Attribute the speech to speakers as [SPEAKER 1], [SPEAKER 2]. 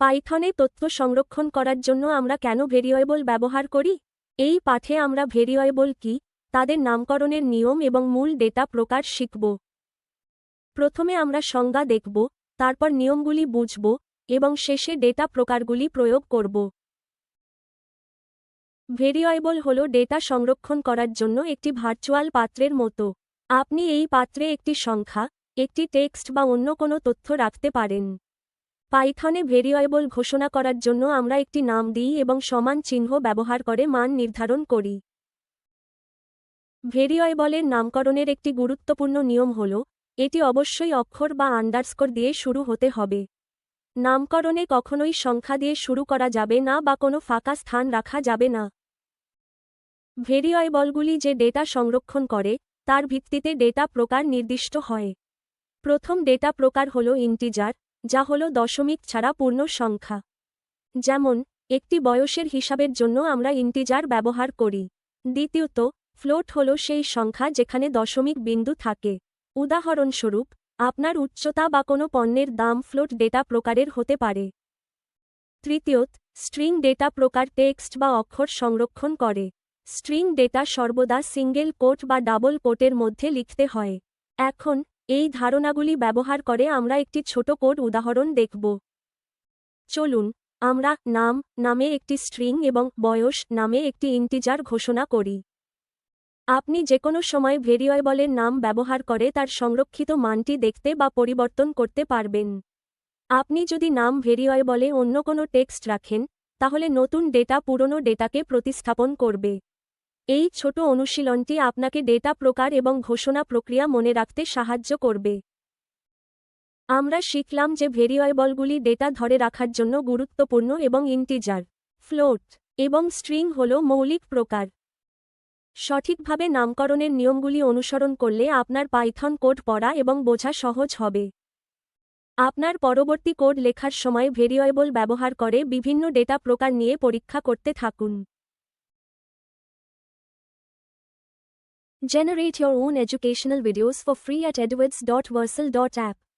[SPEAKER 1] পাইথনে তথ্য সংরক্ষণ করার জন্য আমরা কেন ভেরিয়েবল ব্যবহার করি? এই পাঠে আমরা ভেরিয়েবল কি, তাদের নামকরণের নিয়ম এবং মূল ডেটা প্রকার শিখব। প্রথমে আমরা সংজ্ঞা দেখব, তারপর নিয়মগুলি বুঝব এবং শেষে ডেটা প্রকারগুলি প্রয়োগ করব। ভেরিয়েবল হল ডেটা সংরক্ষণ করার জন্য একটি ভার্চুয়াল পাত্রের মতো। আপনি এই পাত্রে একটি সংখ্যা, একটি টেক্সট বা অন্য কোনো তথ্য রাখতে পারেন। পাইথনে ভেরিয়েবল ঘোষণা করার জন্য আমরা একটি নাম দিই এবং সমান চিহ্ন ব্যবহার করে মান নির্ধারণ করি। ভেরিয়েবলের নামকরণের একটি গুরুত্বপূর্ণ নিয়ম হল, এটি অবশ্যই অক্ষর বা আন্ডারস্কোর দিয়ে শুরু হতে হবে। নামকরণে কখনোই সংখ্যা দিয়ে শুরু করা যাবে না বা কোনো ফাঁকা স্থান রাখা যাবে না। ভেরিয়েবলগুলি যে ডেটা সংরক্ষণ করে, তার ভিত্তিতে ডেটা প্রকার নির্দিষ্ট হয়। প্রথম ডেটা প্রকার হল ইন্টিজার যা হল দশমিক ছাড়া পূর্ণ সংখ্যা। যেমন, একটি বয়সের হিসাবের জন্য আমরা ইন্টিজার ব্যবহার করি। দ্বিতীয়ত, ফ্লোট হল সেই সংখ্যা যেখানে দশমিক বিন্দু থাকে। উদাহরণস্বরূপ, আপনার উচ্চতা বা কোনো পণ্যের দাম ফ্লোট ডেটা প্রকারের হতে পারে। তৃতীয়ত, স্ট্রিং ডেটা প্রকার টেক্সট বা অক্ষর সংরক্ষণ করে। স্ট্রিং ডেটা সর্বদা সিঙ্গেল কোট বা ডাবল কোটের মধ্যে লিখতে হয়। এখন এই ধারণাগুলি ব্যবহার করে আমরা একটি ছোট কোড উদাহরণ দেখব। চলুন, আমরা নাম, নামে একটি স্ট্রিং এবং বয়স নামে একটি ইন্টিজার ঘোষণা করি। আপনি যে কোনো সময় ভেরিয়েবলের নাম ব্যবহার করে তার সংরক্ষিত মানটি দেখতে বা পরিবর্তন করতে পারবেন। আপনি যদি নাম ভেরিয়েবলে অন্য কোনো টেক্সট রাখেন, তাহলে নতুন ডেটা পুরনো ডেটাকে প্রতিস্থাপন করবে। এই ছোট অনুশীলনটি আপনাকে ডেটা প্রকার এবং ঘোষণা প্রক্রিয়া মনে রাখতে সাহায্য করবে। আমরা শিখলাম যে ভেরিয়েবলগুলি ডেটা ধরে রাখার জন্য গুরুত্বপূর্ণ এবং ইন্টিজার, ফ্লোট এবং স্ট্রিং হল মৌলিক প্রকার। সঠিকভাবে নামকরণের নিয়মগুলি অনুসরণ করলে আপনার পাইথন কোড পড়া এবং বোঝা সহজ হবে। আপনার পরবর্তী কোড লেখার সময় ভেরিয়েবল ব্যবহার করে বিভিন্ন ডেটা প্রকার নিয়ে পরীক্ষা করতে থাকুন। Generate your own educational videos for free at edwards.versal.app.